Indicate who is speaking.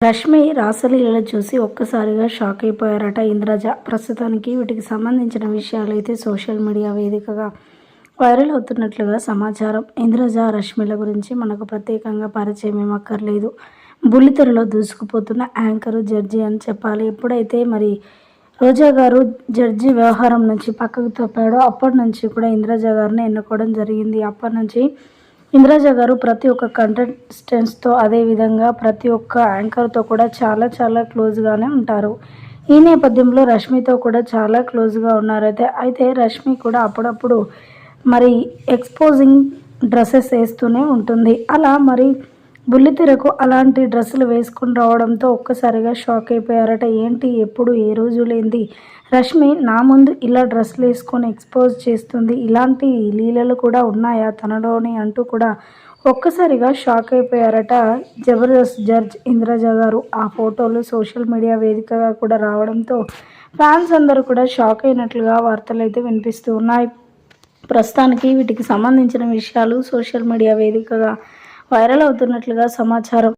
Speaker 1: రష్మి రాసలీలలు చూసి ఒక్కసారిగా షాక్ అయిపోయారట. ఇంద్రజ ప్రస్తుతానికి వీటికి సంబంధించిన విషయాలు అయితే సోషల్ మీడియా వేదికగా వైరల్ అవుతున్నట్లుగా సమాచారం. ఇంద్రజ రష్మిల గురించి మనకు ప్రత్యేకంగా పరిచయం ఏమక్కర్లేదు బుల్లితెరలో దూసుకుపోతున్న యాంకరు జడ్జి అని చెప్పాలి. ఎప్పుడైతే మరి రోజా గారు జడ్జి వ్యవహారం నుంచి పక్కకు తప్పాడో అప్పటి నుంచి కూడా ఇంద్రజ గారిని ఎన్నుకోవడం జరిగింది. అప్పటి నుంచి ఇంద్రాజ గారు ప్రతి ఒక్క కంటెస్టెంట్స్తో అదేవిధంగా ప్రతి ఒక్క యాంకర్తో కూడా చాలా చాలా క్లోజ్గానే ఉంటారు. ఈ నేపథ్యంలో రష్మితో కూడా చాలా క్లోజ్గా ఉన్నారు. అయితే అయితే రష్మి కూడా అప్పుడప్పుడు మరి ఎక్స్పోజింగ్ డ్రెస్సెస్ వేస్తూనే ఉంటుంది. అలా మరి బుల్లితెరకు అలాంటి డ్రెస్సులు వేసుకుని రావడంతో ఒక్కసారిగా షాక్ అయిపోయారట. ఏంటి? ఎప్పుడు? ఏ రోజు లేనిది. రష్మి నా ముందు ఇలా డ్రెస్సులు వేసుకొని ఎక్స్పోజ్ చేస్తుంది. ఇలాంటి లీలలు కూడా ఉన్నాయా తనలోని అంటూ కూడా ఒక్కసారిగా షాక్ అయిపోయారట జబర్దస్త్ జడ్జ్ ఇంద్రజ గారు. ఆ ఫోటోలు సోషల్ మీడియా వేదికగా కూడా రావడంతో ఫ్యాన్స్ అందరూ కూడా షాక్ అయినట్లుగా వార్తలు అయితే వినిపిస్తూ ఉన్నాయి. ప్రస్తుతానికి వీటికి సంబంధించిన విషయాలు సోషల్ మీడియా వేదికగా వైరల్ అవుతున్నట్లుగా సమాచారం.